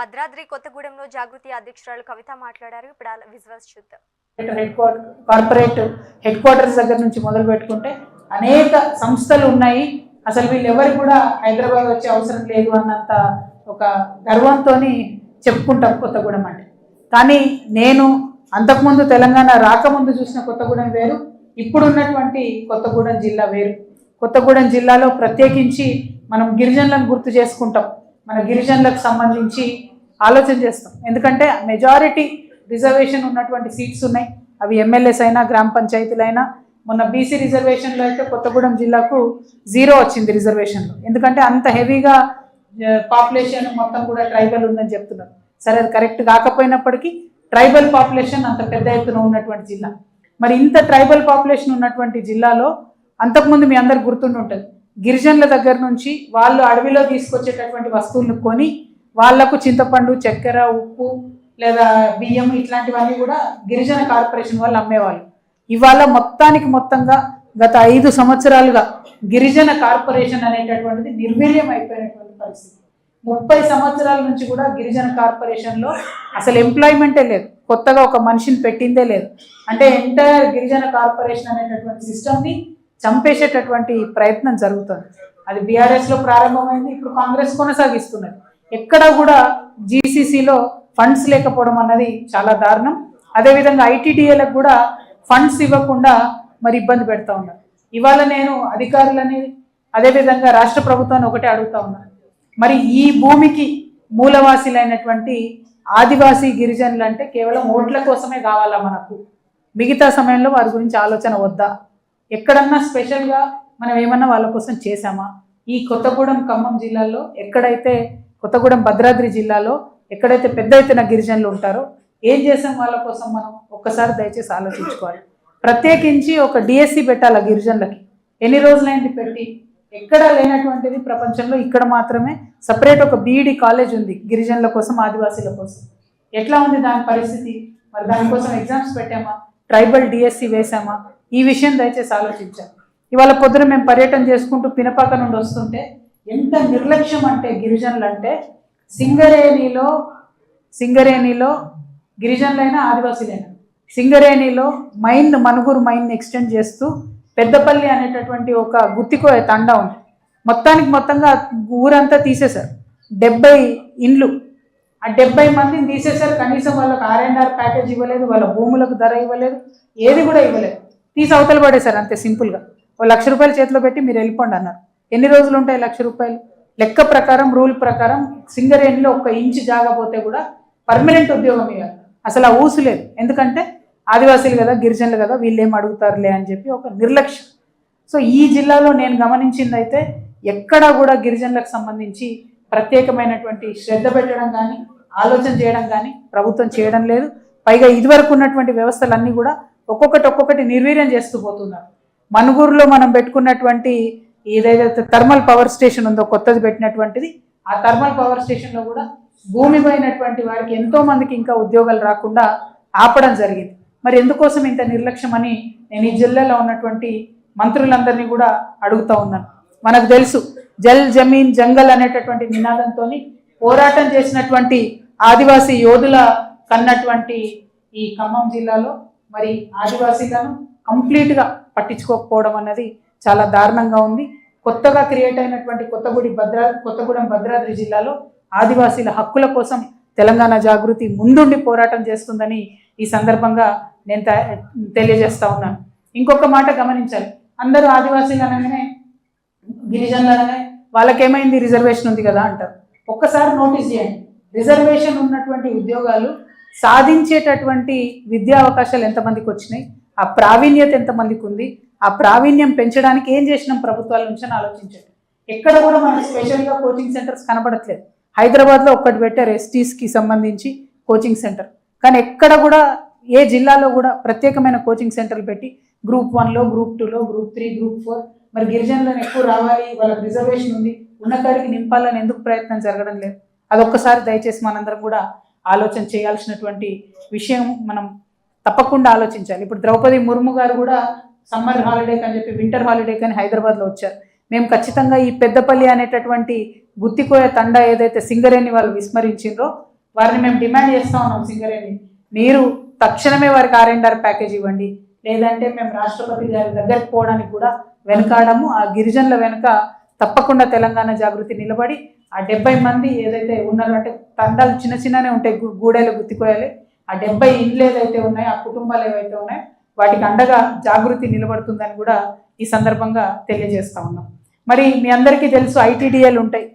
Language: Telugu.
భద్రాద్రి కొత్తగూడెంలో జాగృతి అధ్యక్షురాలు కవిత మాట్లాడారు. ఇప్పుడు విజువల్స్ చూద్దాం. Headquarter corporate headquarters దగ్గర నుంచి మొదలు పెట్టుకుంటే అనేక సంస్థలు ఉన్నాయి. అసలు వీళ్ళెవరు కూడా హైదరాబాద్ వచ్చే అవసరం లేదు అన్నంత ఒక గర్వంతో చెప్పుకుంటాం కొత్తగూడెం అంటే. కానీ నేను అంతకుముందు తెలంగాణ రాకముందు చూసిన కొత్తగూడెం వేరు. ఇప్పుడున్నటువంటి కొత్తగూడెం జిల్లా వేరు. కొత్తగూడెం జిల్లాలో ప్రత్యేకించి మనం గిరిజనులను గుర్తు చేసుకుంటాం. మన గిరిజనులకు సంబంధించి ఆలోచన చేస్తాం. ఎందుకంటే మెజారిటీ రిజర్వేషన్ ఉన్నటువంటి సీట్స్ ఉన్నాయి. అవి ఎమ్మెల్యేస్ అయినా గ్రామ పంచాయతీలైనా. మొన్న బీసీ రిజర్వేషన్లో అయితే కొత్తగూడెం జిల్లాకు జీరో వచ్చింది రిజర్వేషన్లో ఎందుకంటే అంత హెవీగా పాపులేషన్ మొత్తం కూడా ట్రైబల్ ఉందని చెప్తున్నారు. సరే అది కరెక్ట్ కాకపోయినప్పటికీ ట్రైబల్ పాపులేషన్ అంత పెద్ద ఎత్తున ఉన్నటువంటి జిల్లా. మరి ఇంత ట్రైబల్ పాపులేషన్ ఉన్నటువంటి జిల్లాలో అంతకుముందు మీ అందరు గుర్తుండి ఉంటుంది గిరిజనుల దగ్గర నుంచి వాళ్ళు అడవిలో తీసుకొచ్చేటటువంటి వస్తువులను కొని వాళ్ళకు చింతపండు చక్కెర ఉప్పు లేదా బియ్యం ఇట్లాంటివన్నీ కూడా గిరిజన కార్పొరేషన్ వాళ్ళు అమ్మేవాళ్ళు. ఇవాళ మొత్తానికి మొత్తంగా గత ఐదు సంవత్సరాలుగా గిరిజన కార్పొరేషన్ అనేటటువంటిది నిర్వీర్యం అయిపోయినటువంటి పరిస్థితి. ముప్పై సంవత్సరాల నుంచి కూడా గిరిజన కార్పొరేషన్లో అసలు ఎంప్లాయ్మెంటే లేదు. కొత్తగా ఒక మనిషిని పెట్టిందే లేదు. అంటే ఎంటైర్ గిరిజన కార్పొరేషన్ అనేటటువంటి సిస్టమ్ని చంపేసేటటువంటి ప్రయత్నం జరుగుతుంది. అది బీఆర్ఎస్లో ప్రారంభమైంది ఇప్పుడు కాంగ్రెస్ కొనసాగిస్తున్నది. ఎక్కడ కూడా జీసీసీలో ఫండ్స్ లేకపోవడం అన్నది చాలా దారుణం. అదేవిధంగా ఐటీడీఏలకు కూడా ఫండ్స్ ఇవ్వకుండా మరి ఇబ్బంది పెడతా ఉన్నారు. ఇవాళ నేను అధికారులని అదేవిధంగా రాష్ట్ర ప్రభుత్వాన్ని ఒకటే అడుగుతా ఉన్నాను మరి ఈ భూమికి మూలవాసీలైనటువంటి ఆదివాసీ గిరిజనులు అంటే కేవలం ఓట్ల కోసమే కావాలా మనకు? మిగతా సమయంలో వారి గురించి ఆలోచన వద్దా? ఎక్కడన్నా స్పెషల్గా మనం ఏమన్నా వాళ్ళ కోసం చేశామా? ఈ కొత్తగూడెం ఖమ్మం జిల్లాలో ఎక్కడైతే కొత్తగూడెం భద్రాద్రి జిల్లాలో ఎక్కడైతే పెద్ద ఎత్తున గిరిజనులు ఉంటారో ఏం చేసాం వాళ్ళ కోసం మనం? ఒక్కసారి దయచేసి ఆలోచించుకోవాలి. ప్రత్యేకించి ఒక డిఎస్సి పెట్టాలి గిరిజనులకి? ఎన్ని రోజులైంది పెట్టి? ఎక్కడ లేనటువంటిది ప్రపంచంలో ఇక్కడ మాత్రమే. సపరేట్ ఒక బీఈడి కాలేజ్ ఉంది గిరిజనుల కోసం ఆదివాసీల కోసం. ఎట్లా ఉంది దాని పరిస్థితి? మరి దానికోసం ఎగ్జామ్స్ పెట్టామా? ట్రైబల్ డిఎస్సి వేసామా ఈ విషయం దయచేసి ఆలోచించాం ఇవాళ పొద్దున మేము పర్యటన చేసుకుంటూ పినపాక నుండి వస్తుంటే ఎంత నిర్లక్ష్యం అంటే గిరిజనులు అంటే సింగరేణిలో సింగరేణిలో గిరిజనులైనా ఆదివాసీలైనా. సింగరేణిలో మైన్ మనుగురు మైన్ ఎక్స్టెండ్ చేస్తూ పెద్దపల్లి అనేటటువంటి ఒక గుత్తికో తండా ఉంది. మొత్తానికి మొత్తంగా ఊరంతా తీసేశారు. డెబ్బై ఇండ్లు. ఆ డెబ్బై మందిని తీసేశారు. కనీసం వాళ్ళకి ఆర్ అండ్ ఆర్ ప్యాకేజ్ ఇవ్వలేదు వాళ్ళ భూములకు ధర ఇవ్వలేదు ఏది కూడా ఇవ్వలేదు. తీసి అవతల పడేశారు అంతే సింపుల్గా. ఓ లక్ష రూపాయలు చేతిలో పెట్టి మీరు వెళ్ళిపోండి అన్నారు. ఎన్ని రోజులు ఉంటాయి లక్ష రూపాయలు? లెక్క ప్రకారం రూల్ ప్రకారం సింగరేణిలో ఒక ఇంచు జాగపోతే కూడా పర్మనెంట్ ఉద్యోగం ఇవ్వాలి. అసలు ఆ ఊసు లేదు. ఎందుకంటే ఆదివాసీలు కదా గిరిజనులు కదా వీళ్ళు ఏం అడుగుతారులే అని చెప్పి ఒక నిర్లక్ష్యం. సో ఈ జిల్లాలో నేను గమనించింది అయితే ఎక్కడా కూడా గిరిజనులకు సంబంధించి ప్రత్యేకమైనటువంటి శ్రద్ధ పెట్టడం కానీ ఆలోచన చేయడం కానీ ప్రభుత్వం చేయడం లేదు. పైగా ఇదివరకు ఉన్నటువంటి వ్యవస్థలన్నీ కూడా ఒక్కొక్కటి ఒక్కొక్కటి నిర్వీర్యం చేస్తూ పోతున్నారు. మనుగూరులో మనం పెట్టుకున్నటువంటి ఏదైతే థర్మల్ పవర్ స్టేషన్ ఉందో కొత్తది పెట్టినటువంటిది ఆ థర్మల్ పవర్ స్టేషన్లో కూడా భూమి పోయినటువంటి వారికి ఎంతో మందికి ఇంకా ఉద్యోగాలు రాకుండా ఆపడం జరిగింది. మరి ఎందుకోసం ఇంత నిర్లక్ష్యం అని నేను ఈ జిల్లాలో ఉన్నటువంటి మంత్రులందరినీ కూడా అడుగుతా ఉన్నాను. మనకు తెలుసు జల్ జమీన్ జంగల్ అనేటటువంటి నినాదంతో పోరాటం చేసినటువంటి ఆదివాసీ యోధుల కన్నటువంటి ఈ ఖమ్మం జిల్లాలో మరి ఆదివాసీలను కంప్లీట్గా పట్టించుకోకపోవడం అన్నది చాలా దారుణంగా ఉంది. కొత్తగా క్రియేట్ అయినటువంటి కొత్తగూడి భద్రా కొత్తగూడెం భద్రాద్రి జిల్లాలో ఆదివాసీల హక్కుల కోసం తెలంగాణ జాగృతి ముందుండి పోరాటం చేస్తుందని ఈ సందర్భంగా నేను తెలియజేస్తా ఉన్నాను. ఇంకొక మాట గమనించాలి. అందరూ ఆదివాసీలు అనగానే గిరిజనులనే అనగానే వాళ్ళకేమైంది? రిజర్వేషన్ ఉంది కదా అంటారు. ఒక్కసారి నోటీస్ చేయండి. రిజర్వేషన్ ఉన్నటువంటి ఉద్యోగాలు సాధించేటటువంటి విద్యా అవకాశాలు ఎంతమందికి వచ్చినాయి? ఆ ప్రావీణ్యత ఎంతమందికి ఉంది? ఆ ప్రావీణ్యం పెంచడానికి ఏం చేసినాం ప్రభుత్వాల నుంచి అని ఆలోచించండి. ఎక్కడ కూడా మనకి స్పెషల్గా కోచింగ్ సెంటర్స్ కనబడట్లేదు. హైదరాబాద్లో ఒక్కటి పెట్టారు ఎస్టీస్కి సంబంధించి కోచింగ్ సెంటర్ కానీ ఎక్కడ కూడా ఏ జిల్లాలో కూడా ప్రత్యేకమైన కోచింగ్ సెంటర్లు పెట్టి గ్రూప్ వన్లో గ్రూప్ టూలో గ్రూప్ త్రీ గ్రూప్ ఫోర్ మరి గిరిజనులను ఎక్కువ రావాలి వాళ్ళకి రిజర్వేషన్ ఉంది ఉన్నకాడికి నింపాలని ఎందుకు ప్రయత్నం జరగడం లేదు? అదొక్కసారి దయచేసి మనందరం కూడా ఆలోచన చేయాల్సినటువంటి విషయం మనం తప్పకుండా ఆలోచించాలి. ఇప్పుడు ద్రౌపది ముర్ము గారు కూడా సమ్మర్ హాలిడే అని చెప్పి వింటర్ హాలిడే కానీ హైదరాబాద్లో వచ్చారు. మేము ఖచ్చితంగా ఈ పెద్దపల్లి అనేటటువంటి గుత్తికోయ తండా ఏదైతే సింగరేణి వాళ్ళు విస్మరించిండ్రో వారిని మేము డిమాండ్ చేస్తూ ఉన్నాం సింగరేణి మీరు తక్షణమే వారికి ఆర్ఎండ్ఆర్ ప్యాకేజ్ ఇవ్వండి. లేదంటే మేము రాష్ట్రపతి గారి దగ్గరికి పోవడానికి కూడా వెనకాడము. ఆ గిరిజనుల వెనుక తప్పకుండా తెలంగాణ జాగృతి నిలబడి ఆ డెబ్బై మంది ఏదైతే ఉన్నారో అంటే తండాలు చిన్న చిన్ననే ఉంటాయి గూడెలు గుత్తికోయాలి. ఆ డెబ్బై ఇండ్లు ఏదైతే ఉన్నాయో ఆ కుటుంబాలు ఏవైతే ఉన్నాయో వాటికి అండగా జాగృతి నిలబడుతుందని కూడా ఈ సందర్భంగా తెలియజేస్తా ఉన్నాం. మరి మీ అందరికీ తెలుసు ఐటీడీఏలు ఉంటాయి.